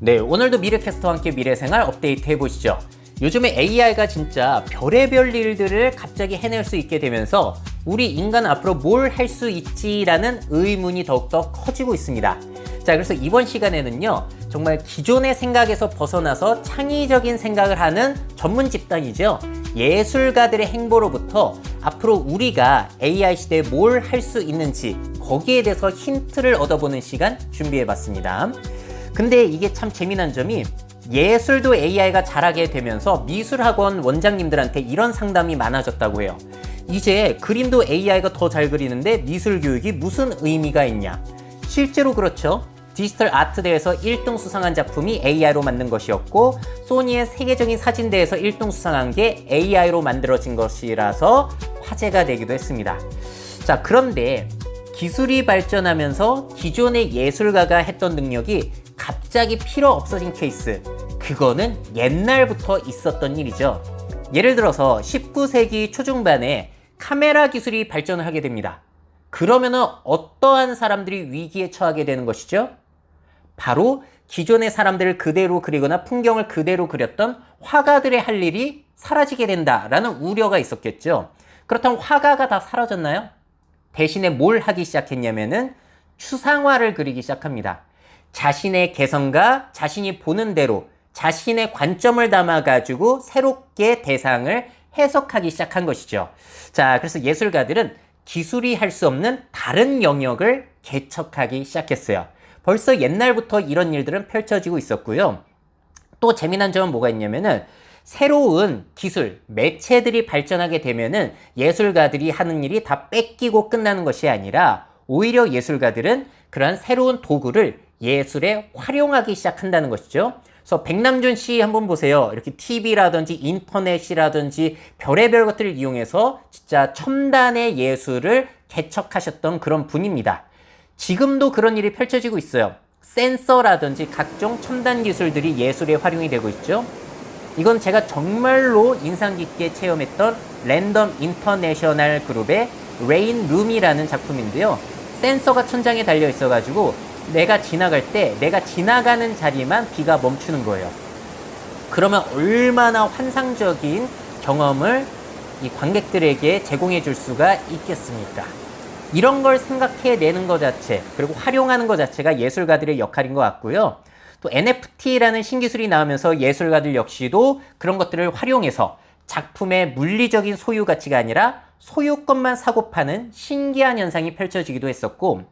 네, 오늘도 미래캐스터와 함께 미래생활 업데이트 해보시죠. 요즘에 AI가 진짜 별의별 일들을 갑자기 해낼 수 있게 되면서 우리 인간 앞으로 뭘 할 수 있지라는 의문이 더욱더 커지고 있습니다. 자, 그래서 이번 시간에는요, 정말 기존의 생각에서 벗어나서 창의적인 생각을 하는 전문 집단이죠. 예술가들의 행보로부터 앞으로 우리가 AI 시대에 뭘 할 수 있는지 거기에 대해서 힌트를 얻어보는 시간 준비해 봤습니다. 근데 이게 참 재미난 점이 예술도 AI가 잘하게 되면서 미술학원 원장님들한테 이런 상담이 많아졌다고 해요. 이제 그림도 AI가 더 잘 그리는데 미술 교육이 무슨 의미가 있냐? 실제로 그렇죠. 디지털 아트 대회에서 1등 수상한 작품이 AI로 만든 것이었고 소니의 세계적인 사진 대회에서 1등 수상한 게 AI로 만들어진 것이라서 화제가 되기도 했습니다. 자, 그런데 기술이 발전하면서 기존의 예술가가 했던 능력이 갑자기 필요 없어진 케이스. 그거는 옛날부터 있었던 일이죠. 예를 들어서 19세기 초중반에 카메라 기술이 발전을 하게 됩니다. 그러면은 어떠한 사람들이 위기에 처하게 되는 것이죠? 바로 기존의 사람들을 그대로 그리거나 풍경을 그대로 그렸던 화가들의 할 일이 사라지게 된다라는 우려가 있었겠죠. 그렇다면 화가가 다 사라졌나요? 대신에 뭘 하기 시작했냐면은 추상화를 그리기 시작합니다. 자신의 개성과 자신이 보는 대로 자신의 관점을 담아가지고 새롭게 대상을 해석하기 시작한 것이죠. 자, 그래서 예술가들은 기술이 할 수 없는 다른 영역을 개척하기 시작했어요. 벌써 옛날부터 이런 일들은 펼쳐지고 있었고요. 또 재미난 점은 뭐가 있냐면은 새로운 기술, 매체들이 발전하게 되면은 예술가들이 하는 일이 다 뺏기고 끝나는 것이 아니라 오히려 예술가들은 그러한 새로운 도구를 예술에 활용하기 시작한다는 것이죠. 그래서 백남준 씨 한번 보세요. 이렇게 TV라든지 인터넷이라든지 별의별 것들을 이용해서 진짜 첨단의 예술을 개척하셨던 그런 분입니다. 지금도 그런 일이 펼쳐지고 있어요. 센서라든지 각종 첨단 기술들이 예술에 활용이 되고 있죠. 이건 제가 정말로 인상 깊게 체험했던 랜덤 인터내셔널 그룹의 레인 룸이라는 작품인데요. 센서가 천장에 달려 있어가지고 내가 지나갈 때 내가 지나가는 자리만 비가 멈추는 거예요. 그러면 얼마나 환상적인 경험을 이 관객들에게 제공해 줄 수가 있겠습니까? 이런 걸 생각해 내는 것 자체, 그리고 활용하는 것 자체가 예술가들의 역할인 것 같고요. 또 NFT라는 신기술이 나오면서 예술가들 역시도 그런 것들을 활용해서 작품의 물리적인 소유 가치가 아니라 소유권만 사고 파는 신기한 현상이 펼쳐지기도 했었고,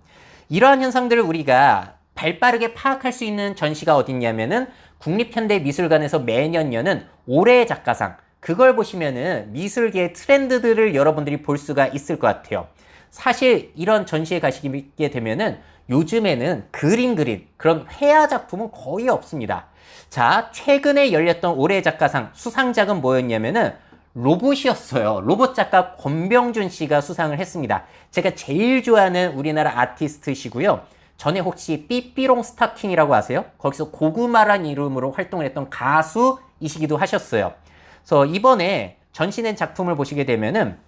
이러한 현상들을 우리가 발빠르게 파악할 수 있는 전시가 어딨냐면은 국립현대미술관에서 매년 여는 올해의 작가상 그걸 보시면은 미술계의 트렌드들을 여러분들이 볼 수가 있을 것 같아요. 사실 이런 전시에 가시게 되면은 요즘에는 그림 그린 그런 회화 작품은 거의 없습니다. 자, 최근에 열렸던 올해의 작가상 수상작은 뭐였냐면은 로봇이었어요. 로봇 작가 권병준 씨가 수상을 했습니다. 제가 제일 좋아하는 우리나라 아티스트시고요. 전에 혹시 삐삐롱 스타킹이라고 아세요? 거기서 고구마란 이름으로 활동을 했던 가수이시기도 하셨어요. 그래서 이번에 전시된 작품을 보시게 되면은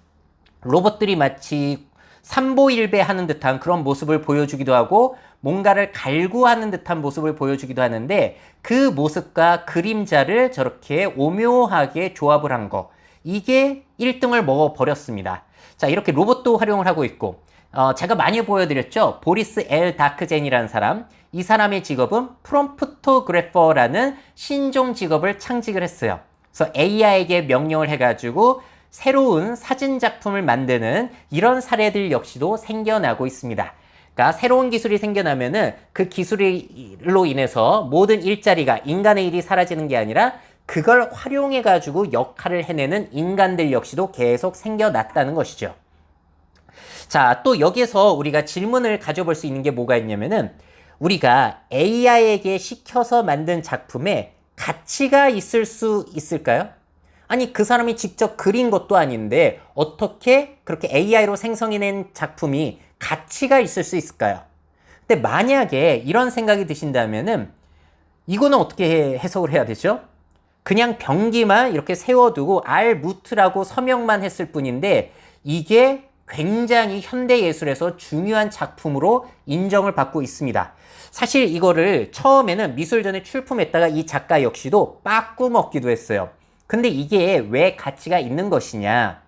로봇들이 마치 삼보일배 하는 듯한 그런 모습을 보여주기도 하고 뭔가를 갈구하는 듯한 모습을 보여주기도 하는데 그 모습과 그림자를 저렇게 오묘하게 조합을 한 거. 이게 1등을 먹어버렸습니다. 자, 이렇게 로봇도 활용을 하고 있고, 어, 제가 많이 보여드렸죠? 보리스 엘 다크젠이라는 사람. 이 사람의 직업은 프롬프토그래퍼라는 신종 직업을 창직을 했어요. 그래서 AI에게 명령을 해가지고 새로운 사진 작품을 만드는 이런 사례들 역시도 생겨나고 있습니다. 그러니까 새로운 기술이 생겨나면은 그 기술로 인해서 모든 일자리가 인간의 일이 사라지는 게 아니라 그걸 활용해 가지고 역할을 해내는 인간들 역시도 계속 생겨났다는 것이죠. 자, 또 여기에서 우리가 질문을 가져볼 수 있는 게 뭐가 있냐면은 우리가 AI에게 시켜서 만든 작품에 가치가 있을 수 있을까요? 아니, 그 사람이 직접 그린 것도 아닌데 어떻게 그렇게 AI로 생성해낸 작품이 가치가 있을 수 있을까요? 근데 만약에 이런 생각이 드신다면은 이거는 어떻게 해석을 해야 되죠? 그냥 병기만 이렇게 세워두고 알무트라고 서명만 했을 뿐인데 이게 굉장히 현대 예술에서 중요한 작품으로 인정을 받고 있습니다. 사실 이거를 처음에는 미술전에 출품했다가 이 작가 역시도 빠꾸 먹기도 했어요. 근데 이게 왜 가치가 있는 것이냐?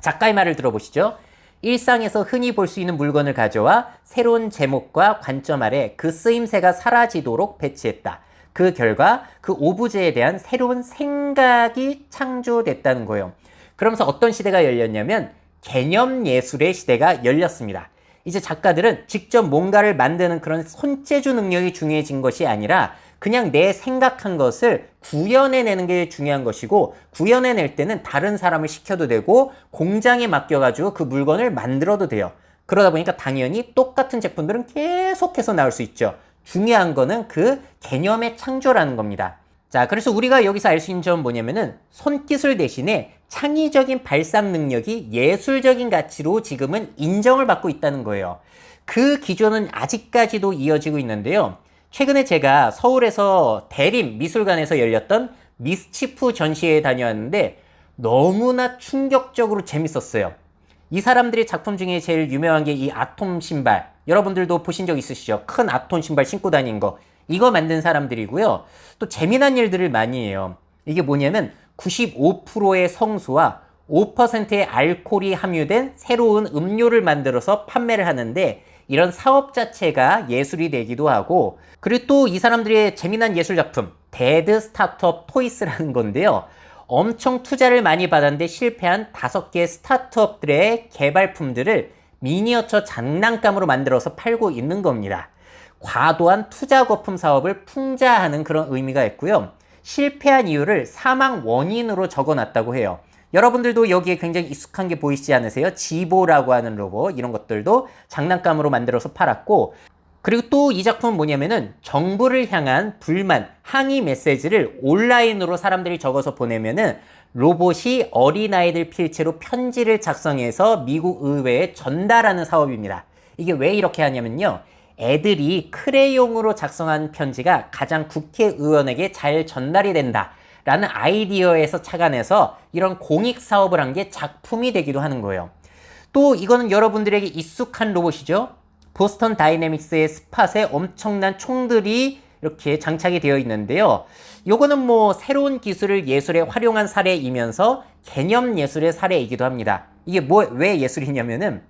작가의 말을 들어보시죠. 일상에서 흔히 볼 수 있는 물건을 가져와 새로운 제목과 관점 아래 그 쓰임새가 사라지도록 배치했다. 그 결과 그 오브제에 대한 새로운 생각이 창조됐다는 거예요. 그러면서 어떤 시대가 열렸냐면 개념 예술의 시대가 열렸습니다. 이제 작가들은 직접 뭔가를 만드는 그런 손재주 능력이 중요해진 것이 아니라 그냥 내 생각한 것을 구현해내는 게 중요한 것이고 구현해낼 때는 다른 사람을 시켜도 되고 공장에 맡겨가지고 그 물건을 만들어도 돼요. 그러다 보니까 당연히 똑같은 제품들은 계속해서 나올 수 있죠. 중요한 거는 그 개념의 창조라는 겁니다. 자, 그래서 우리가 여기서 알 수 있는 점은 뭐냐면은 손기술 대신에 창의적인 발상 능력이 예술적인 가치로 지금은 인정을 받고 있다는 거예요. 그 기조는 아직까지도 이어지고 있는데요. 최근에 제가 서울에서 대림 미술관에서 열렸던 미스치프 전시회에 다녀왔는데 너무나 충격적으로 재밌었어요. 이 사람들의 작품 중에 제일 유명한 게 이 아톰 신발. 여러분들도 보신 적 있으시죠? 큰 아톰 신발 신고 다니는 거. 이거 만든 사람들이고요. 또 재미난 일들을 많이 해요. 이게 뭐냐면 95%의 성수와 5%의 알코올이 함유된 새로운 음료를 만들어서 판매를 하는데 이런 사업 자체가 예술이 되기도 하고 그리고 또 이 사람들의 재미난 예술 작품 데드 스타트업 토이스라는 건데요. 엄청 투자를 많이 받았는데 실패한 다섯 개 스타트업들의 개발품들을 미니어처 장난감으로 만들어서 팔고 있는 겁니다. 과도한 투자 거품 사업을 풍자하는 그런 의미가 있고요. 실패한 이유를 사망 원인으로 적어 놨다고 해요. 여러분들도 여기에 굉장히 익숙한 게 보이시지 않으세요? 지보라고 하는 로봇 이런 것들도 장난감으로 만들어서 팔았고 그리고 또 이 작품은 뭐냐면은 정부를 향한 불만, 항의 메시지를 온라인으로 사람들이 적어서 보내면은 로봇이 어린아이들 필체로 편지를 작성해서 미국 의회에 전달하는 사업입니다. 이게 왜 이렇게 하냐면요. 애들이 크레용으로 작성한 편지가 가장 국회의원에게 잘 전달이 된다. 라는 아이디어에서 착안해서 이런 공익 사업을 한 게 작품이 되기도 하는 거예요. 또 이거는 여러분들에게 익숙한 로봇이죠. 보스턴 다이내믹스의 스팟에 엄청난 총들이 이렇게 장착이 되어 있는데요. 요거는 뭐 새로운 기술을 예술에 활용한 사례이면서 개념 예술의 사례이기도 합니다. 이게 뭐 왜 예술이냐면은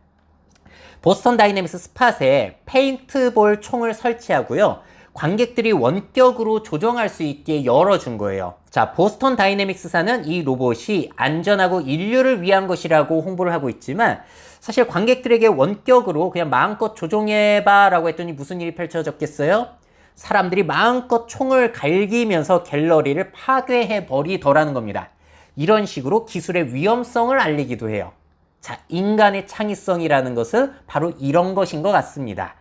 보스턴 다이내믹스 스팟에 페인트볼 총을 설치하고요. 관객들이 원격으로 조정할 수 있게 열어준 거예요. 자, 보스턴 다이내믹스사는 이 로봇이 안전하고 인류를 위한 것이라고 홍보를 하고 있지만 사실 관객들에게 원격으로 그냥 마음껏 조종해봐 라고 했더니 무슨 일이 펼쳐졌겠어요? 사람들이 마음껏 총을 갈기면서 갤러리를 파괴해 버리더라는 겁니다. 이런 식으로 기술의 위험성을 알리기도 해요. 자, 인간의 창의성이라는 것은 바로 이런 것인 것 같습니다.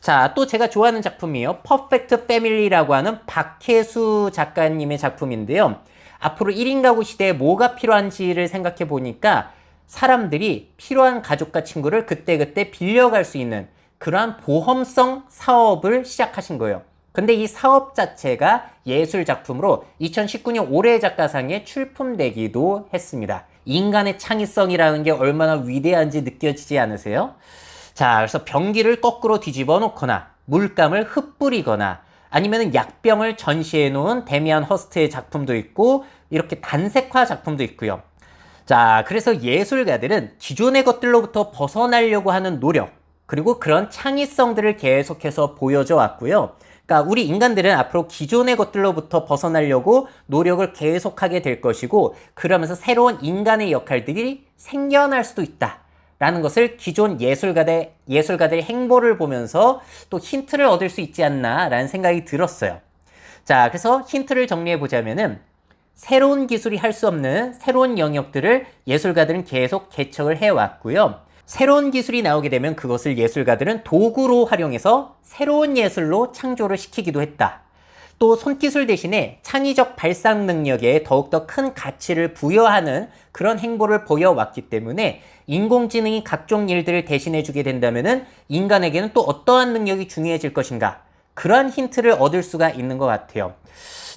자, 또 제가 좋아하는 작품이에요. 퍼펙트 패밀리라고 하는 박혜수 작가님의 작품인데요. 앞으로 1인 가구 시대에 뭐가 필요한지를 생각해 보니까 사람들이 필요한 가족과 친구를 그때그때 빌려갈 수 있는 그러한 보험성 사업을 시작하신 거예요. 근데 이 사업 자체가 예술 작품으로 2019년 올해의 작가상에 출품되기도 했습니다. 인간의 창의성이라는 게 얼마나 위대한지 느껴지지 않으세요? 자, 그래서 변기를 거꾸로 뒤집어 놓거나 물감을 흩뿌리거나 아니면 약병을 전시해 놓은 데미안 허스트의 작품도 있고 이렇게 단색화 작품도 있고요. 자, 그래서 예술가들은 기존의 것들로부터 벗어나려고 하는 노력, 그리고 그런 창의성들을 계속해서 보여줘 왔고요. 그러니까 우리 인간들은 앞으로 기존의 것들로부터 벗어나려고 노력을 계속하게 될 것이고 그러면서 새로운 인간의 역할들이 생겨날 수도 있다. 라는 것을 기존 예술가들, 예술가들의 행보를 보면서 또 힌트를 얻을 수 있지 않나 라는 생각이 들었어요. 자, 그래서 힌트를 정리해 보자면은 새로운 기술이 할 수 없는 새로운 영역들을 예술가들은 계속 개척을 해 왔고요. 새로운 기술이 나오게 되면 그것을 예술가들은 도구로 활용해서 새로운 예술로 창조를 시키기도 했다. 또 손기술 대신에 창의적 발상 능력에 더욱더 큰 가치를 부여하는 그런 행보를 보여왔기 때문에 인공지능이 각종 일들을 대신해주게 된다면 인간에게는 또 어떠한 능력이 중요해질 것인가 그러한 힌트를 얻을 수가 있는 것 같아요.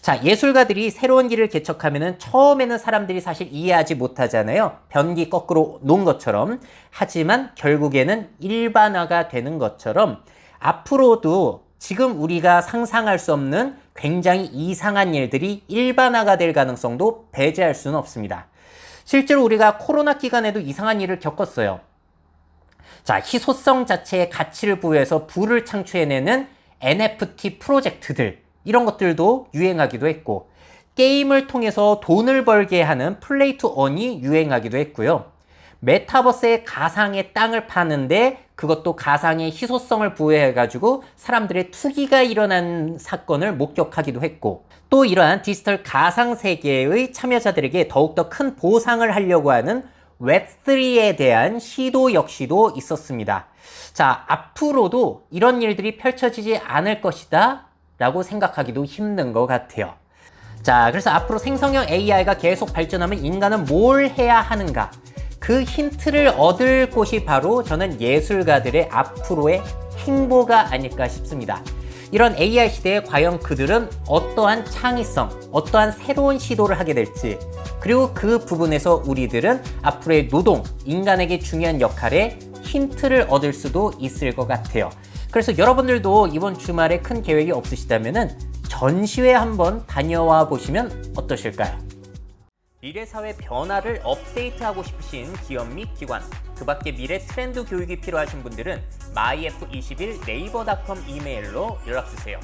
자, 예술가들이 새로운 길을 개척하면은 처음에는 사람들이 사실 이해하지 못하잖아요. 변기 거꾸로 놓은 것처럼. 하지만 결국에는 일반화가 되는 것처럼 앞으로도 지금 우리가 상상할 수 없는 굉장히 이상한 일들이 일반화가 될 가능성도 배제할 수는 없습니다. 실제로 우리가 코로나 기간에도 이상한 일을 겪었어요. 자, 희소성 자체의 가치를 부여해서 부를 창출해내는 NFT 프로젝트들, 이런 것들도 유행하기도 했고, 게임을 통해서 돈을 벌게 하는 플레이 투 언이 유행하기도 했고요. 메타버스의 가상의 땅을 파는데 그것도 가상의 희소성을 부여해가지고 사람들의 투기가 일어난 사건을 목격하기도 했고 또 이러한 디지털 가상 세계의 참여자들에게 더욱더 큰 보상을 하려고 하는 웹3에 대한 시도 역시도 있었습니다. 자, 앞으로도 이런 일들이 펼쳐지지 않을 것이다 라고 생각하기도 힘든 것 같아요. 자, 그래서 앞으로 생성형 AI가 계속 발전하면 인간은 뭘 해야 하는가? 그 힌트를 얻을 곳이 바로 저는 예술가들의 앞으로의 행보가 아닐까 싶습니다. 이런 AI 시대에 과연 그들은 어떠한 창의성, 어떠한 새로운 시도를 하게 될지, 그리고 그 부분에서 우리들은 앞으로의 노동, 인간에게 중요한 역할에 힌트를 얻을 수도 있을 것 같아요. 그래서 여러분들도 이번 주말에 큰 계획이 없으시다면 전시회 한번 다녀와 보시면 어떠실까요? 미래 사회 변화를 업데이트하고 싶으신 기업 및 기관, 그 밖에 미래 트렌드 교육이 필요하신 분들은 myf21 네이버닷컴 이메일로 연락 주세요.